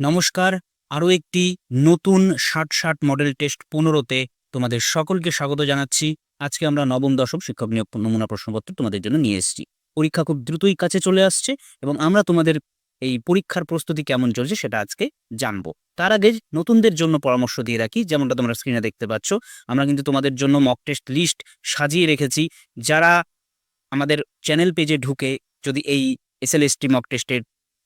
নমস্কার, আরও একটি নতুন ষাট ষাট মডেল টেস্ট পনেরোতে তোমাদের সকলকে স্বাগত জানাচ্ছি। আজকে আমরা নবম, দশম শিক্ষক নিয়োগ নমুনা প্রশ্নপত্র তোমাদের জন্য নিয়ে এসেছি। পরীক্ষা খুব দ্রুতই কাছে চলে আসছে এবং আমরা তোমাদের এই পরীক্ষার প্রস্তুতি কেমন চলছে সেটা আজকে জানব। তার আগে নতুনদের জন্য পরামর্শ দিয়ে রাখি, যেমনটা তোমরা স্ক্রিনে দেখতে পাচ্ছ। আমরা কিন্তু তোমাদের জন্য মক টেস্ট লিস্ট সাজিয়ে রেখেছি। যারা আমাদের চ্যানেল পেজে ঢুকে যদি এই এসএলএসটি মক টেস্টের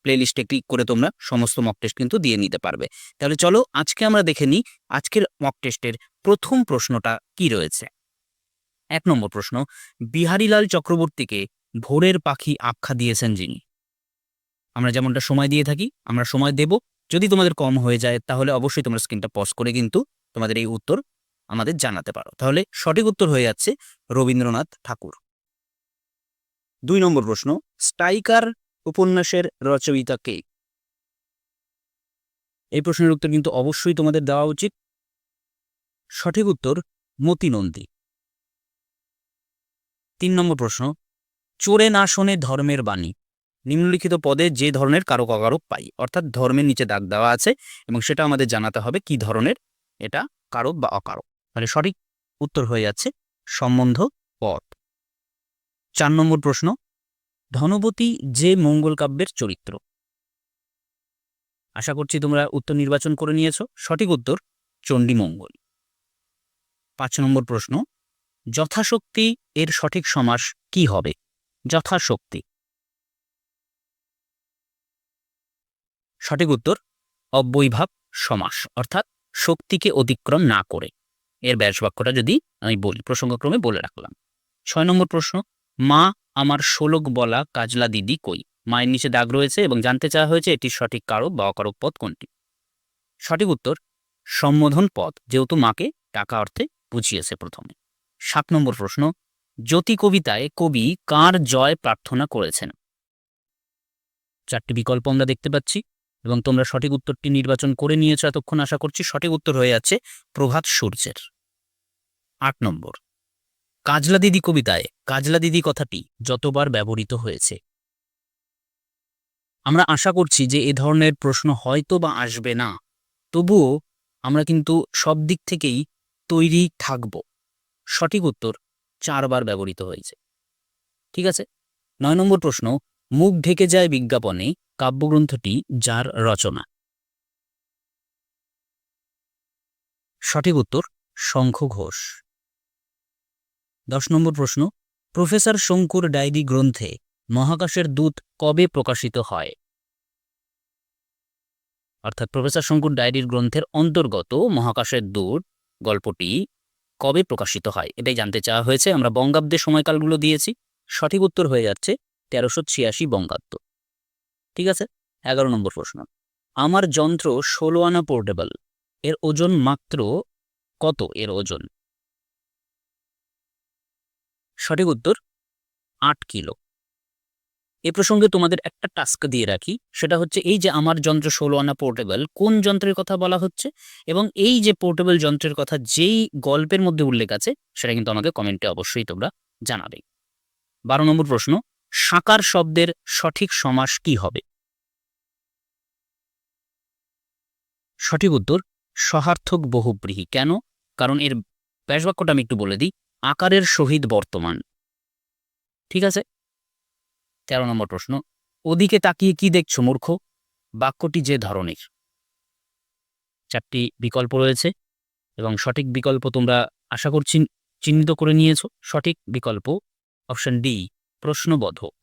প্লেলিস্টে ক্লিক করে তোমরা সমস্ত মক টেস্ট কিন্তু দিয়ে নিতে পারবে। তাহলে চলো আজকে আমরা দেখে নিই আজকের মক টেস্টের প্রথম প্রশ্নটা কি রয়েছে। এক নম্বর প্রশ্ন, বিহারীলাল চক্রবর্তীকে ভোরের পাখি আখ্যা দিয়েছেন যিনি। আমরা যেমনটা সময় দিয়ে থাকি, আমরা সময় দেব। যদি তোমাদের কম হয়ে যায়, তাহলে অবশ্যই তোমরা স্ক্রিনটা পজ করে কিন্তু তোমাদের এই উত্তর আমাদের জানাতে পারো। তাহলে সঠিক উত্তর হয়ে যাচ্ছে রবীন্দ্রনাথ ঠাকুর। দুই নম্বর প্রশ্ন, স্ট্রাইকার উপন্যাসের রচয়িতা কে? এই প্রশ্নের উত্তর কিন্তু অবশ্যই তোমাদের দেওয়া উচিত। সঠিক উত্তর মতি নন্দী তিন নম্বর প্রশ্ন, চোরে না শোনে ধর্মের বাণী? নিম্নলিখিত পদে যে ধরনের কারক অকারক পাই, অর্থাৎ ধর্মের নিচে দাগ দেওয়া আছে এবং সেটা আমাদের জানাতে হবে কি ধরনের, এটা কারক বা অকারক। মানে সঠিক উত্তর হয়ে যাচ্ছে, সম্বন্ধ পদ। চার নম্বর প্রশ্ন ধনবতী যে মঙ্গল কাব্যের চরিত্র। আশা করছি তোমরা উত্তর নির্বাচন করে নিয়েছ। সঠিক উত্তর, চণ্ডী মঙ্গল। পাঁচ নম্বর প্রশ্ন, যথাশক্তি এর সঠিক সমাস কি হবে? যথাশক্তি। সঠিক উত্তর, অব্যয়ভাব সমাস, অর্থাৎ শক্তিকে অতিক্রম না করে। এর ব্যাস বাক্যটা যদি আমি বলি, প্রসঙ্গক্রমে বলে রাখলাম। ছয় নম্বর প্রশ্ন, মা আমার শোলক বলা কাজলা দিদি কই? মায়ের নিচে দাগ রয়েছে এবং জানতে চাওয়া হয়েছে এটির সঠিক কারক বা অকারক পদ কোনটি? সঠিক উত্তর, সম্বোধন পদ, যেহেতু মাকে টাকা অর্থে বুঝিয়েছে প্রথমে। সাত নম্বর প্রশ্ন, জ্যোতি কবিতায় কবি কার জয় প্রার্থনা করেছেন? চারটি বিকল্প আমরা দেখতে পাচ্ছি এবং তোমরা সঠিক উত্তরটি নির্বাচন করে নিয়েছো এতক্ষণ। আশা করছি সঠিক উত্তর হয়ে যাচ্ছে প্রভাত সূর্যের। আট নম্বর কাজলা দিদি কবিতায়, কাজলা দিদি কথাটি যতবার ব্যবহৃত হয়েছে। আমরা আশা করছি যে এ ধরনের প্রশ্ন হয়তো বা আসবে না, তবুও আমরা কিন্তু সব দিক থেকেই তৈরি থাকব। সঠিক উত্তর চারবার ব্যবহৃত হয়েছে। ঠিক আছে? নয় নম্বর প্রশ্ন, মুখ ঢেকে যায় বিজ্ঞাপনে, কাব্যগ্রন্থটি যার রচনা? সঠিক উত্তর, শঙ্খ ঘোষ। দশ নম্বর প্রশ্ন, প্রফেসর শঙ্কুর ডায়েরি গ্রন্থে মহাকাশের দূত কবে প্রকাশিত হয়? অর্থাৎ প্রফেসর শঙ্কুর ডায়েরির গ্রন্থের অন্তর্গত মহাকাশের দূত গল্পটি কবে প্রকাশিত হয়? এটাই জানতে চাওয়া হয়েছে। আমরা বঙ্গাব্দের সময়কালগুলো দিয়েছি। সঠিক উত্তর হয়ে যাচ্ছে তেরোশো ছিয়াশি বঙ্গাব্দ। ঠিক আছে? এগারো নম্বর প্রশ্ন, আমার যন্ত্র ষোলো আনা পোর্টেবল, এর ওজন মাত্র কত? এর ওজন সঠিক উত্তর, আট কিলো। এ প্রসঙ্গে তোমাদের একটা টাস্ক দিয়ে রাখি, সেটা হচ্ছে এই যে আমার যন্ত্র ষোলো আনা পোর্টেবল কোন যন্ত্রের কথা বলা হচ্ছে? এবং এই যে পোর্টেবল যন্ত্রের কথা যেই গল্পের মধ্যে উল্লেখ আছে, সেটা কিন্তু আমাকে কমেন্টে অবশ্যই তোমরা জানাবে। বারো নম্বর প্রশ্ন, সাকার শব্দের সঠিক সমাস কি হবে? সঠিক উত্তর, সহার্থক বহুব্রীহি। কেন? কারণ এর ব্যাসবাক্যটা আমি একটু বলে দিই। আকারের সহিত বর্তমান। ঠিক আছে? তেরো নম্বর প্রশ্ন। ওদিকে তাকিয়ে কি দেখছ মূর্খ? বাক্যটি যে ধরনের। চারটি বিকল্প রয়েছে এবং সঠিক বিকল্প তোমরা আশা করছি চিহ্নিত করে নিয়েছো। সঠিক বিকল্প অপশন ডি, প্রশ্নবোধক।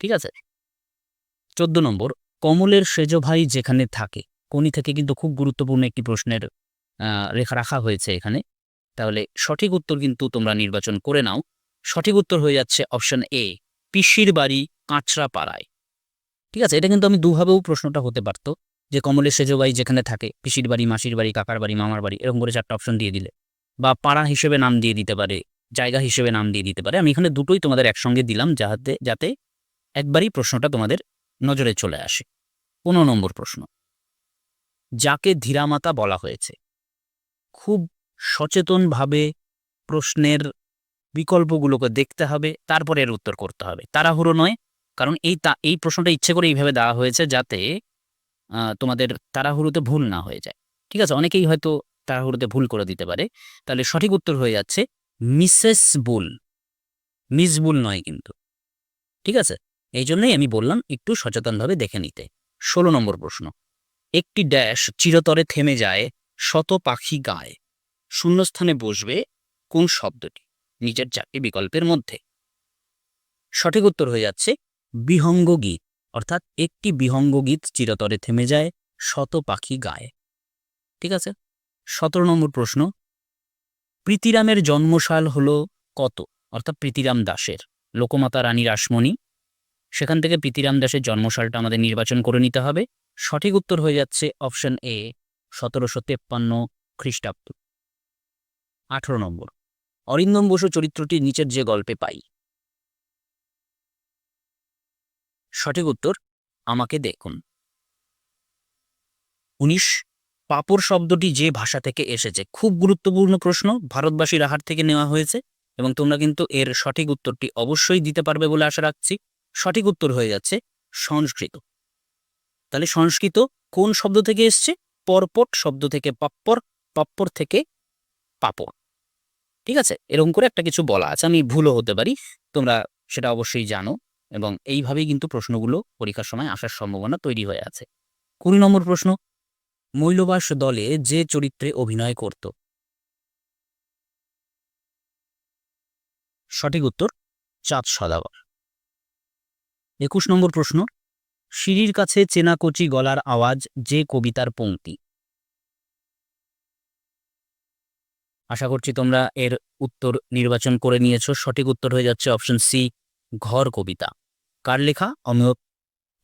ঠিক আছে? চোদ্দ নম্বর, কমলের সেজ ভাই যেখানে থাকে কোনি থেকে কিন্তু খুব গুরুত্বপূর্ণ একটি প্রশ্নের রেখা রাখা হয়েছে এখানে। তাহলে সঠিক উত্তর কিন্তু তোমরা নির্বাচন করে নাও। সঠিক উত্তর হয়ে যাচ্ছে অপশন এ পিসির বাড়ি কাঁচরা পাড়ায় ঠিক আছে, এটা কিন্তু আমি দুভাবেও প্রশ্নটা হতে পারত। যে কমলের সেজবাই যেখানে থাকে, পিসির বাড়ি, মাসির বাড়ি, কাকার বাড়ি, মামার বাড়ি, এরকম করে চারটা অপশন দিয়ে দিলে। বা পাড়া হিসেবে নাম দিয়ে দিতে পারে, জায়গা হিসেবে নাম দিয়ে দিতে পারে। আমি এখানে দুটোই তোমাদের একসঙ্গে দিলাম যাহাতে, যাতে একবারই প্রশ্নটা তোমাদের নজরে চলে আসে। পনেরো নম্বর প্রশ্ন। যাকে ধীরামাতা বলা হয়েছে, খুব সচেতনভাবে প্রশ্নের বিকল্পগুলোকে দেখতে হবে, তারপরে এর উত্তর করতে হবে। তাড়াহুড়ো নয়, কারণ এই তা, এই প্রশ্নটা ইচ্ছে করে এইভাবে দেওয়া হয়েছে যাতে তোমাদের তাড়াহুড়োতে ভুল না হয়ে যায়। ঠিক আছে, অনেকেই হয়তো তাড়াহুড়োতে ভুল করে দিতে পারে। তাহলে সঠিক উত্তর হয়ে যাচ্ছে মিসেস বুল। মিস বুল নয় কিন্তু। ঠিক আছে? এই জন্যই আমি বললাম একটু সচেতনভাবে দেখে নিতে। ষোলো নম্বর প্রশ্ন। একটি ড্যাশ চিরতরে থেমে যায়, শত পাখি গায়। শূন্যস্থানে বসবে কোন শব্দটি? নিচের চারটি বিকল্পের মধ্যে। সঠিক উত্তর হয়ে যাচ্ছে বিহঙ্গ গীত, অর্থাৎ একটি বিহঙ্গ গীত চিরতরে থেমে যায় শত পাখি গায়ে। ঠিক আছে? সতেরো নম্বর প্রশ্ন। প্রীতিরামের জন্মসাল হল কত? অর্থাৎ প্রীতিরাম দাসের, লোকমাতা রানী রাসমণি। সেখান থেকে প্রীতিরাম দাসের জন্মসালটা আমাদের নির্বাচন করে নিতে হবে। সঠিক উত্তর হয়ে যাচ্ছে অপশন এ, সতেরোশো তেপ্পান্ন খ্রিস্টাব্দ। আঠেরো নম্বর। অরিন্দম বসু চরিত্রটি নিচের যে গল্পে পাই। সঠিক উত্তর, আমাকে দেখুন। উনিশ পাপড় শব্দটি যে ভাষা থেকে এসেছে, খুব গুরুত্বপূর্ণ প্রশ্ন, ভারতবাসীর আহার থেকে নেওয়া হয়েছে, এবং তোমরা কিন্তু এর সঠিক উত্তরটি অবশ্যই দিতে পারবে বলে আশা রাখছি। সঠিক উত্তর হয়ে যাচ্ছে, সংস্কৃত। তাহলে সংস্কৃত কোন শব্দ থেকে এসছে? পরপট শব্দ থেকে পাপ্পর পাপ্পর থেকে পাপড় ঠিক আছে? এরকম করে একটা কিছু বলা আছে। আমি ভুলও হতে পারি। তোমরা সেটা অবশ্যই জানো এবং এইভাবেই কিন্তু প্রশ্নগুলো পরীক্ষার সময় আসার সম্ভাবনা তৈরি হয়ে আছে। কুড়ি নম্বর প্রশ্ন, মৈলবাস দলে যে চরিত্রে অভিনয় করত? সঠিক উত্তর, চাঁদ সদাগর। একুশ নম্বর প্রশ্ন, সিঁড়ির কাছে চেনাকচি গলার আওয়াজ যে কবিতার পংক্তি আশা করছি তোমরা এর উত্তর নির্বাচন করে নিয়েছো। সঠিক উত্তর হয়ে যাচ্ছে অপশন সি, ঘর কবিতা। কার লেখা? অমিয়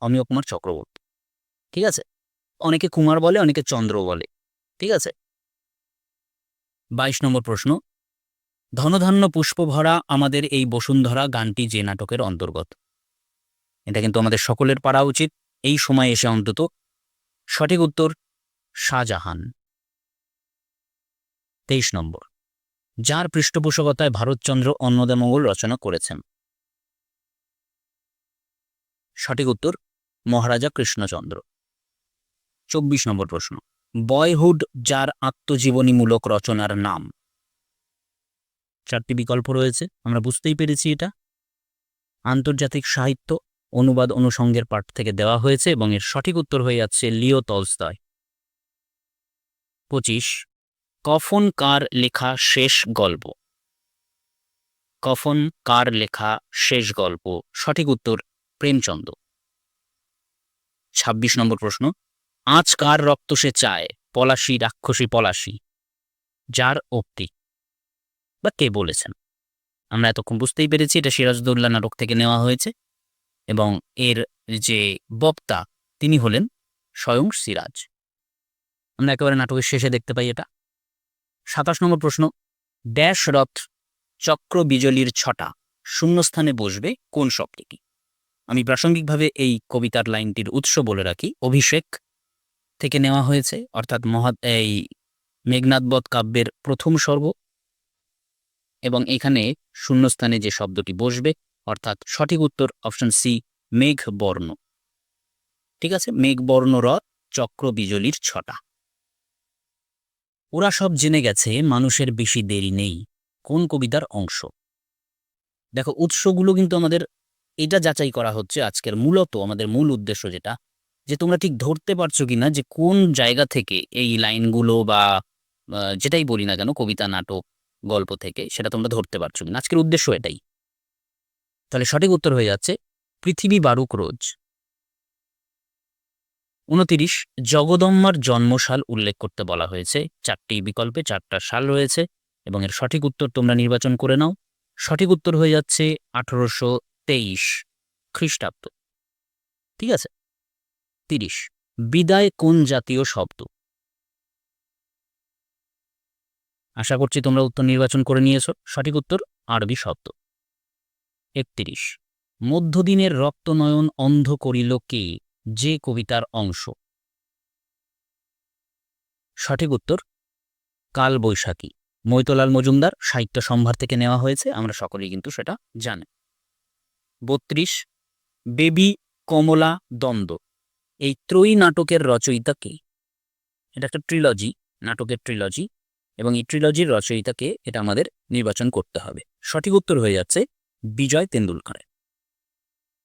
অমিয় কুমার চক্রবর্তী। ঠিক আছে? অনেকে কুমার বলে, অনেকে চন্দ্র বলে। ঠিক আছে? বাইশ নম্বর প্রশ্ন। ধনধান্য পুষ্প ভরা আমাদের এই বসুন্ধরা গানটি যে নাটকের অন্তর্গত। এটা কিন্তু আমাদের সকলের পারা উচিত। এই সময় এসে অন্তত সঠিক উত্তর শাহজাহান। তেইশ নম্বর। যার পৃষ্ঠপোষকতায় ভারতচন্দ্র অন্নদামঙ্গল রচনা করেছেন। সঠিক উত্তর, মহারাজা কৃষ্ণচন্দ্র। চব্বিশ নম্বর প্রশ্ন, বয়হুড, যার আত্মজীবনীমূলক রচনার নাম? চারটি বিকল্প রয়েছে, আমরা বুঝতেই পেরেছি এটা। আন্তর্জাতিক সাহিত্য অনুবাদ অনুষঙ্গের পাঠ থেকে দেওয়া হয়েছে এবং এর সঠিক উত্তর হয়ে যাচ্ছে লিও তলস্তয় পঁচিশ কফন কার লেখা শেষ গল্প। কফন কার লেখা শেষ গল্প, সঠিক উত্তর প্রেমচন্দ। ছাব্বিশ নম্বর প্রশ্ন, আজ কার রক্ত সে চায়, পলাশি রাক্ষসী পলাশি? যার অপ্তি? বা কে বলেছেন? আমরা এতক্ষণ বুঝতেই পেরেছি এটা সিরাজদৌল্লা নাটক থেকে নেওয়া হয়েছে এবং এর যে বক্তা, তিনি হলেন স্বয়ং সিরাজ। আমরা একেবারে নাটকের শেষে দেখতে পাই এটা। সাতাশ নম্বর প্রশ্ন, ড্যাশ রথ চক্র বিজলির ছটা শূন্যস্থানে বসবে কোন শব্দটি আমি প্রাসঙ্গিকভাবে এই কবিতার লাইনটির উৎস বলে রাখি, অভিষেক থেকে নেওয়া হয়েছে, অর্থাৎ মহা, এই মেঘনাথবধ কাব্যের প্রথম সর্ব এবং এখানে শূন্যস্থানে যে শব্দটি বসবে, অর্থাৎ সঠিক উত্তর অপশন সি মেঘ বর্ণ ঠিক আছে? মেঘ বর্ণ রথ চক্র বিজলির ছটা। ওরা সব জেনে গেছে মানুষের বেশি দেরি নেই, কোন কবিতার অংশ। দেখো, উৎসগুলো কিন্তু আমাদের এটা যাচাই করা হচ্ছে আজকের, মূলত আমাদের মূল উদ্দেশ্য যেটা, যে তোমরা ঠিক ধরতে পারছ কিনা যে কোন জায়গা থেকে এই লাইনগুলো বা যেটাই বলি না কেন, কবিতা, নাটক, গল্প থেকে সেটা তোমরা ধরতে পারছ কিনা। আজকের উদ্দেশ্য এটাই। তাহলে সঠিক উত্তর হয়ে যাচ্ছে, পৃথিবী বারুক রোজ। উনতিরিশ, জগদম্মার জন্মসাল উল্লেখ করতে বলা হয়েছে। চারটি বিকল্পে চারটা সাল রয়েছে এবং এর সঠিক উত্তর তোমরা নির্বাচন করে নাও। সঠিক উত্তর হয়ে যাচ্ছে আঠারোশো তেইশ খ্রিস্টাব্দ। ঠিক আছে? তিরিশ, বিদায় কোন জাতীয় শব্দ? আশা করছি তোমরা উত্তর নির্বাচন করে নিয়েছো। সঠিক উত্তর, আরবি শব্দ। একত্রিশ, মধ্যদিনের রক্তনয়ন অন্ধ করিল কে? যে কবিতার অংশ। সঠিক উত্তর কাল বৈশাখী মৈতলাল মজুমদার সাহিত্য সম্ভার থেকে নেওয়া হয়েছে, আমরা সকলেই কিন্তু সেটা জানি। বত্রিশ, বেবি কমলা দ্বন্দ্ব। এই ত্রয়ী নাটকের রচয়িতা কে? এটা একটা ট্রিলজি নাটকের ট্রিলজি এবং এই ট্রিলজির রচয়িতাকে এটা আমাদের নির্বাচন করতে হবে। সঠিক উত্তর হয়ে যাচ্ছে বিজয় তেন্ডুলকর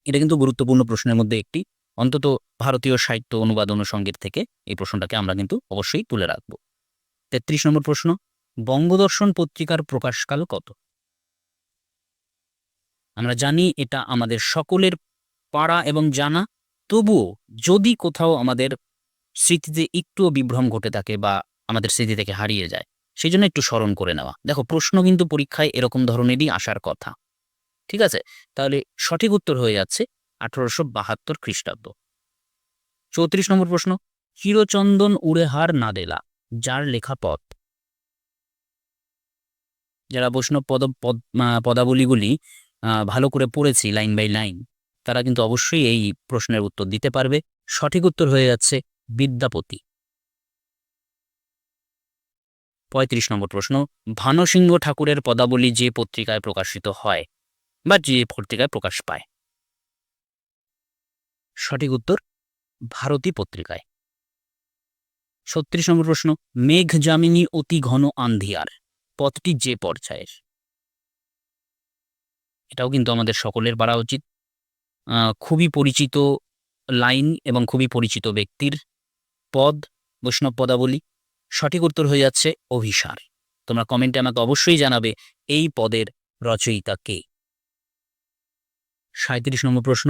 এটা কিন্তু গুরুত্বপূর্ণ প্রশ্নের মধ্যে একটি। অন্তত ভারতীয় সাহিত্য অনুবাদ অনুসঙ্গের থেকে এই প্রশ্নটাকে আমরা কিন্তু অবশ্যই তুলে রাখব। তেত্রিশ নম্বর প্রশ্ন, বঙ্গদর্শন পত্রিকার প্রকাশকাল কত? আমরা জানি এটা আমাদের সকলের পাড়া এবং জানা, তবুও যদি কোথাও আমাদের স্মৃতিতে একটুও বিভ্রম ঘটে থাকে বা আমাদের স্মৃতি থেকে হারিয়ে যায় সেই জন্য একটু স্মরণ করে নেওয়া। দেখো, প্রশ্ন কিন্তু পরীক্ষায় এরকম ধরনেরই আসার কথা। ঠিক আছে? তাহলে সঠিক উত্তর হয়ে যাচ্ছে আঠারোশো বাহাত্তর খ্রিস্টাব্দ। চৌত্রিশ নম্বর প্রশ্ন, চিরচন্দন উড়েহার নাদেলা যার লেখা পদ যারা বৈষ্ণব পদ পদাবলীগুলি ভালো করে পড়েছি লাইন বাই লাইন, তারা কিন্তু অবশ্যই এই প্রশ্নের উত্তর দিতে পারবে। সঠিক উত্তর হয়ে যাচ্ছে বিদ্যাপতি। পঁয়ত্রিশ নম্বর প্রশ্ন, ভানসিংহ ঠাকুরের পদাবলী যে পত্রিকায় প্রকাশিত হয়, বা যে পত্রিকায় প্রকাশ পায়? সঠিক উত্তর ভারতী পত্রিকায়। ছত্রিশ নম্বর প্রশ্ন মেঘ যামিনী অতি ঘন আন্ধিয়ার, পথটি যে পর্যায়ের? এটাও কিন্তু আমাদের সকলের পারা উচিত। খুবই পরিচিত লাইন এবং খুবই পরিচিত ব্যক্তির পদ, বৈষ্ণব পদাবলী, সঠিক উত্তর হয়ে যাচ্ছে অভিসার। তোমরা কমেন্টে আমাকে অবশ্যই জানাবে এই পদের রচয়িতা কে। সাঁত্রিশ নম্বর প্রশ্ন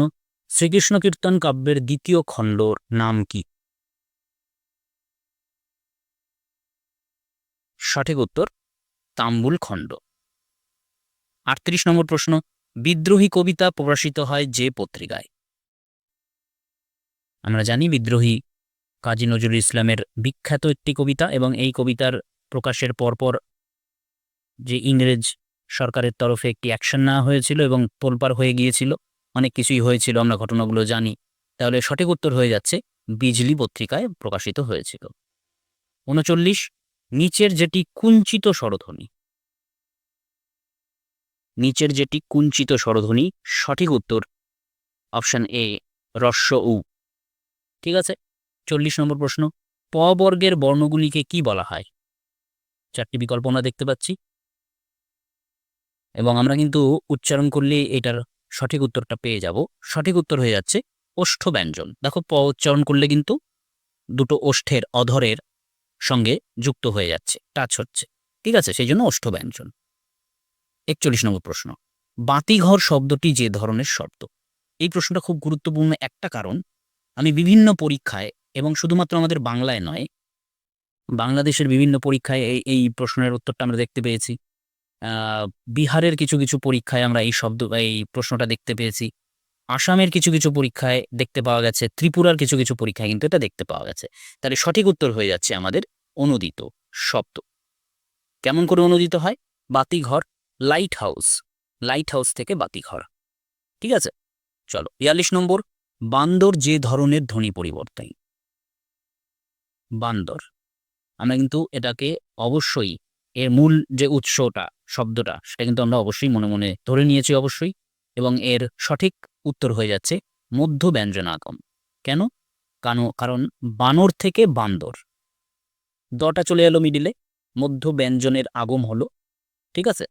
শ্রীকৃষ্ণ কীর্তন কাব্যের দ্বিতীয় খণ্ডর নাম কি? সঠিক উত্তর, তাম্বুল খণ্ড। আটত্রিশ নম্বর প্রশ্ন, বিদ্রোহী কবিতা প্রকাশিত হয় যে পত্রিকায়? আমরা জানি বিদ্রোহী কাজী নজরুল ইসলামের বিখ্যাত একটি কবিতা এবং এই কবিতার প্রকাশের পরপর যে ইংরেজ সরকারের তরফে একটি অ্যাকশন নেওয়া হয়েছিল এবং তোলপাড় হয়ে গিয়েছিল অনেক কিছুই হয়েছিল, আমরা ঘটনাগুলো জানি। তাহলে সঠিক উত্তর হয়ে যাচ্ছে, বিজলি পত্রিকায় প্রকাশিত হয়েছিল। উনচল্লিশ, নিচের যেটি কুঞ্চিত স্বরধ্বনি। নিচের যেটি কুঞ্চিত স্বরধ্বনি, সঠিক উত্তর অপশন এ, রস্য উ। ঠিক আছে? চল্লিশ নম্বর প্রশ্ন, প বর্গের বর্ণগুলিকে কি বলা হয়? চারটি বিকল্প আমরা দেখতে পাচ্ছি। এবং আমরা কিন্তু উচ্চারণ করলে এটার সঠিক উত্তরটা পেয়ে যাব। সঠিক উত্তর হয়ে যাচ্ছে ওষ্ঠ ব্যঞ্জন দেখো প উচ্চারণ করলে কিন্তু দুটো ওষ্ঠের অধরের সঙ্গে যুক্ত হয়ে যাচ্ছে টাচ হচ্ছে। ঠিক আছে? সেই জন্য ওষ্ঠ ব্যঞ্জন একচল্লিশ নম্বর প্রশ্ন। বাতিঘর শব্দটি যে ধরনের শব্দ? এই প্রশ্নটা খুব গুরুত্বপূর্ণ একটা কারণ। আমি বিভিন্ন পরীক্ষায় এবং শুধুমাত্র আমাদের বাংলায় নয়, বাংলাদেশের বিভিন্ন পরীক্ষায় এই এই প্রশ্নের উত্তরটা আমরা দেখতে পেয়েছি। বিহারের কিছু কিছু পরীক্ষায় আমরা এই শব্দ, এই প্রশ্নটা দেখতে পেয়েছি। আসামের কিছু কিছু পরীক্ষায় দেখতে পাওয়া গেছে, ত্রিপুরার কিছু কিছু পরীক্ষায় কিন্তু এটা দেখতে পাওয়া গেছে। তাহলে সঠিক উত্তর হয়ে যাচ্ছে আমাদের অনুদিত শব্দ। কেমন করে অনুদিত হয়? বাতিঘর লাইট হাউস লাইট হাউস থেকে বাতিঘর। ঠিক আছে? চলো, বিয়াল্লিশ নম্বর, বান্দর যে ধরনের ধ্বনি পরিবর্তন। বান্দর। আমরা কিন্তু এটাকে অবশ্যই এর মূল যে উৎসটা, শব্দটা, সেটা কিন্তু আমরা অবশ্যই মনে মনে ধরে নিয়েছি অবশ্যই এবং এর সঠিক উত্তর হয়ে যাচ্ছে মধ্য ব্যঞ্জনাগম। কেন? কারণ কারণ বানর থেকে বান্দর। দটা চলে এলো মিডিলে মধ্য ব্যঞ্জনের আগম হলো, ঠিক আছে?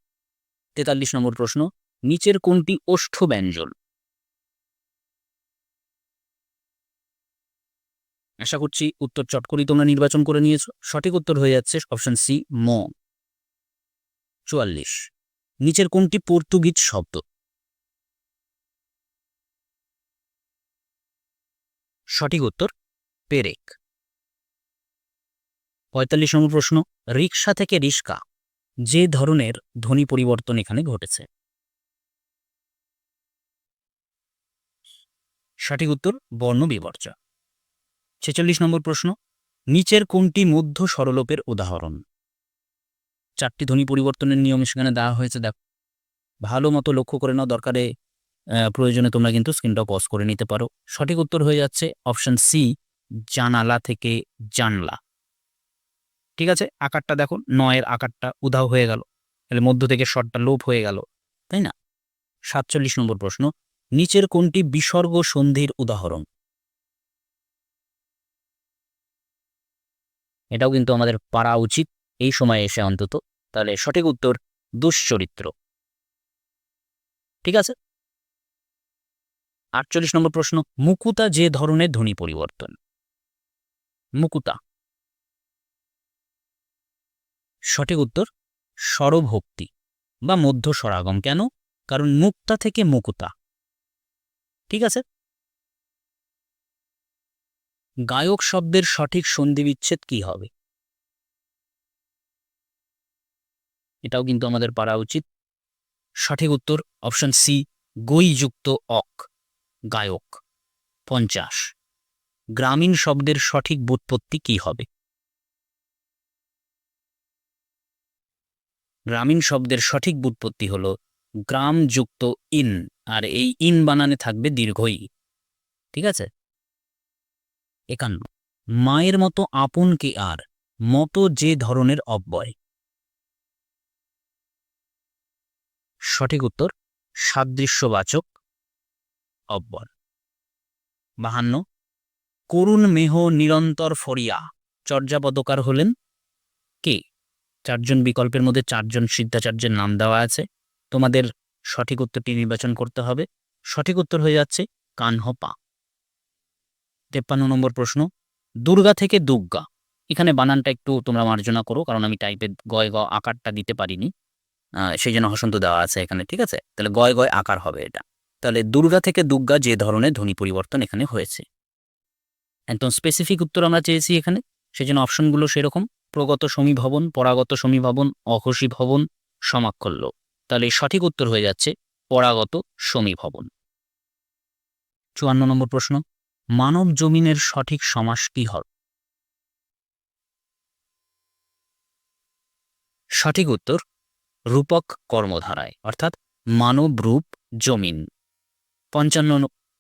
তেতাল্লিশ নম্বর প্রশ্ন, নিচের কোনটি ওষ্ঠ ব্যঞ্জন? আশা করছি উত্তর চট করেই তোমরা নির্বাচন করে নিয়েছো। সঠিক উত্তর হয়ে যাচ্ছে অপশন সি ম। চুয়াল্লিশ। নিচের কোনটি পর্তুগিজ শব্দ? সঠিক উত্তর, পেরেক। পঁয়তাল্লিশ নম্বর প্রশ্ন রিক্সা থেকে রিস্কা যে ধরনের ধ্বনি পরিবর্তন এখানে ঘটেছে? সঠিক উত্তর, বর্ণ বিবর্য ছেচল্লিশ নম্বর প্রশ্ন, নিচের কোনটি মধ্য স্বরলোপের উদাহরণ? চারটি ধ্বনি পরিবর্তনের নিয়ম সেখানে দেওয়া হয়েছে, দেখো। ভালো মতো লক্ষ্য করে নাও, দরকারে প্রয়োজনে তোমরা কিন্তু স্ক্রিনটা পজ করে নিতে পারো। সঠিক উত্তর হয়ে যাচ্ছে অপশন সি জানালা থেকে জানলা। ঠিক আছে? আকারটা দেখো, নয়ের আকারটা উধাও হয়ে গেল। তাহলে মধ্য থেকে শটটা লোপ হয়ে গেল, তাই না? সাতচল্লিশ নম্বর প্রশ্ন, নিচের কোনটি বিসর্গ সন্ধির উদাহরণ? এটাও কিন্তু আমাদের পারা উচিত, এই সময়ে এসে অন্তত। তাহলে সঠিক উত্তর দুশ্চরিত্র। ঠিক আছে? আটচল্লিশ নম্বর প্রশ্ন, মুকুতা যে ধরনের ধ্বনি পরিবর্তন? মুকুতা। সঠিক উত্তর, স্বরভক্তি বা মধ্য স্বরাগম। কেন? কারণ মুক্তা থেকে মুকুতা। ঠিক আছে? গায়ক শব্দের সঠিক সন্ধি বিচ্ছেদ কি হবে? এটাও কিন্তু আমাদের পারা উচিত। সঠিক উত্তর অপশন সি গৈযুক্ত অক, গায়ক। পঞ্চাশ, গ্রামীণ শব্দের সঠিক বুৎপত্তি কি হবে? গ্রামীণ শব্দের সঠিক বুৎপত্তি হল গ্রাম যুক্ত ইন, আর এই ইন বানানে থাকবে দীর্ঘই। ঠিক আছে? একান্ন, মায়ের মতো আপন কে আর, মতো যে ধরনের অব্যয়। সঠিক উত্তর, সাদৃশ্যবাচক অব্যয় বাহান্ন, করুণ মেহ নিরন্তর ফরিয়া, চর্যাপদকার হলেন কে? চারজন বিকল্পের মধ্যে চারজন সিদ্ধাচার্যের নাম দেওয়া আছে। তোমাদের সঠিক উত্তরটি নির্বাচন করতে হবে। সঠিক উত্তর হয়ে যাচ্ছে কানহপা তেপ্পান্ন নম্বর প্রশ্ন, দুর্গা থেকে দুর্গা এখানে বানানটা একটু তোমরা মার্জনা করো, কারণ আমি টাইপের গয় গ আকারটা দিতে পারিনি। সেই জন্য হসন্ত দেওয়া আছে এখানে, ঠিক আছে? তাহলে গয় গয় আকার হবে এটা। তাহলে দুর্গা থেকে দুর্গা যে ধরনের ধ্বনি পরিবর্তন এখানে হয়েছে। একদম স্পেসিফিক উত্তর আমরা চেয়েছি এখানে, সেই জন্য অপশনগুলো সেরকম। প্রগত সমীভবন, পরাগত সমীভবন, অঘোষী ভবন সমাক্ষল্য তাহলে সঠিক উত্তর হয়ে যাচ্ছে পরাগত সমীভবন। চুয়ান্ন নম্বর প্রশ্ন, মানব জমিনের সঠিক সমাস কি হবে সঠিক উত্তর রূপক কর্মধারায়, অর্থাৎ মানব রূপ জমিন। পঞ্চান্ন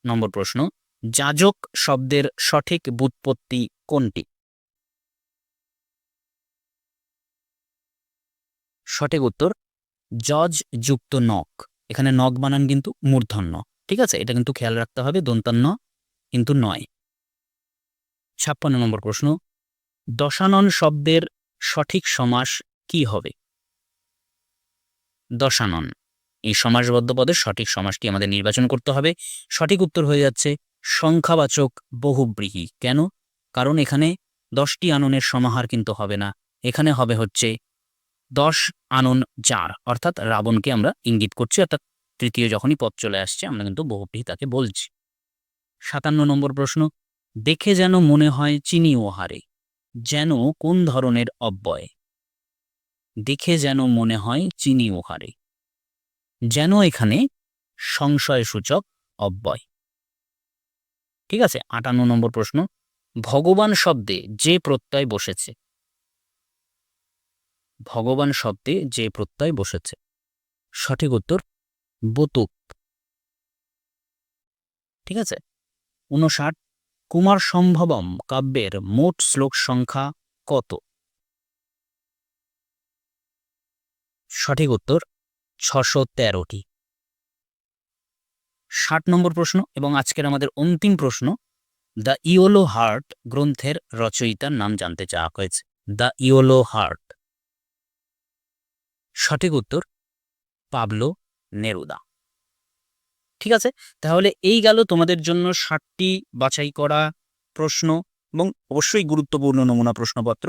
নম্বর প্রশ্ন, যাজক শব্দের সঠিক বুৎপত্তি কোনটি? সঠিক উত্তর, জজ যুক্ত নক এখানে নক বানান কিন্তু মূর্ধন্য, ঠিক আছে? এটা কিন্তু খেয়াল রাখতে হবে, দন্তান্ন কিন্তু নয়। ছাপ্পান্ন নম্বর প্রশ্ন, দশানন শব্দের সঠিক সমাস কি হবে? দশানন। এই সমাসবদ্ধ পদের সঠিক সমাসটি আমাদের নির্বাচন করতে হবে। সঠিক উত্তর হয়ে যাচ্ছে, সংখ্যাবাচক বহুব্রীহি। কেন? কারণ এখানে দশটি আননের সমাহার কিন্তু হবে না। এখানে হবে হচ্ছে দশ আনন যার, অর্থাৎ রাবণকে আমরা ইঙ্গিত করছি, অর্থাৎ তৃতীয় যখনই পথ চলে আসছে, আমরা কিন্তু বহুব্রীহি তাকে বলছি। সাতান্ন নম্বর প্রশ্ন, দেখে যেন মনে হয় চিনি ও হারে যেন কোন ধরনের অব্যয়? দেখে যেন মনে হয় চিনি ও যেন এখানে সংশয়সূচক অব্যয়। ঠিক আছে, আটান্ন নম্বর প্রশ্ন। ভগবান শব্দে যে প্রত্যয় বসেছে। ভগবান শব্দে যে প্রত্যয় বসেছে। সঠিক উত্তর, বতুক। ঠিক আছে? উনষাট কুমার সম্ভবম কাব্যের মোট শ্লোক সংখ্যা কত? সঠিক উত্তর ছশো তেরোটি। ষাট নম্বর প্রশ্ন এবং আজকের আমাদের অন্তিম প্রশ্ন, দ্য ইওলো হার্ট গ্রন্থের রচয়িতার নাম জানতে চাওয়া হয়েছে। The yellow heart. সঠিক উত্তর, পাবলো নেরুদা। ঠিক আছে? তাহলে এই গেল তোমাদের জন্য ষাটটি বাছাই করা প্রশ্ন এবং অবশ্যই গুরুত্বপূর্ণ নমুনা প্রশ্নপত্র।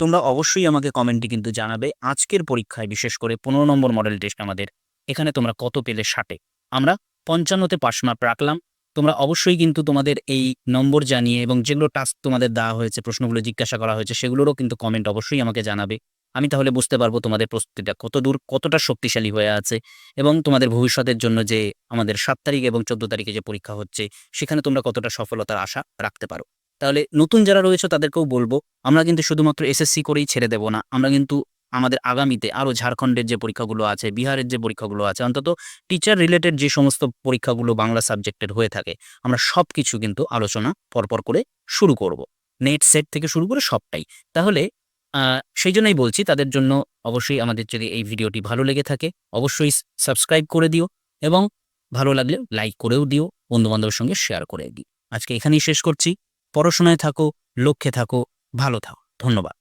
তোমরা অবশ্যই আমাকে কমেন্টে কিন্তু জানাবে আজকের পরীক্ষায় বিশেষ করে পনেরো নম্বর মডেল টেস্ট আমাদের। এখানে তোমরা কত পেলে ষাটে? আমরা পঞ্চান্নতে পাস মার্ক রাখলাম। তোমরা অবশ্যই কিন্তু তোমাদের এই নম্বর জানিয়ে এবং যেগুলো টাস্ক তোমাদের দেওয়া হয়েছে, প্রশ্নগুলো জিজ্ঞাসা করা হয়েছে, সেগুলোরও কিন্তু কমেন্ট অবশ্যই আমাকে জানাবে। আমি তাহলে বুঝতে পারব তোমাদের প্রস্তুতিটা কত দূর, কতটা শক্তিশালী হয়ে আছে এবং তোমাদের ভবিষ্যতের জন্য যে আমাদের সাত তারিখ এবং চোদ্দ তারিখে যে পরীক্ষা হচ্ছে, সেখানে তোমরা কতটা সফলতার আশা রাখতে পারো। তাহলে নতুন যারা রয়েছে তাদেরকেও বলব, আমরা কিন্তু শুধুমাত্র এসএসসি করেই ছেড়ে দেব না। আমরা কিন্তু আমাদের আগামীতে আরও ঝাড়খণ্ডের যে পরীক্ষাগুলো আছে, বিহারের যে পরীক্ষাগুলো আছে, অন্তত টিচার রিলেটেড যে সমস্ত পরীক্ষাগুলো বাংলা সাবজেক্টের হয়ে থাকে, আমরা সব কিছু কিন্তু আলোচনা পরপর করে শুরু করব। নেট সেট থেকে শুরু করে সবটাই। তাহলে সেই জন্যই বলছি, তাদের জন্য অবশ্যই আমাদের যদি এই ভিডিওটি ভালো লেগে থাকে, অবশ্যই সাবস্ক্রাইব করে দিও এবং ভালো লাগলে লাইক করেও দিও বন্ধু বান্ধবের সঙ্গে শেয়ার করে দিও। আজকে এখানেই শেষ করছি। পড়াশোনায় থাকো লক্ষ্যে থাকো ভালো থাকো। ধন্যবাদ।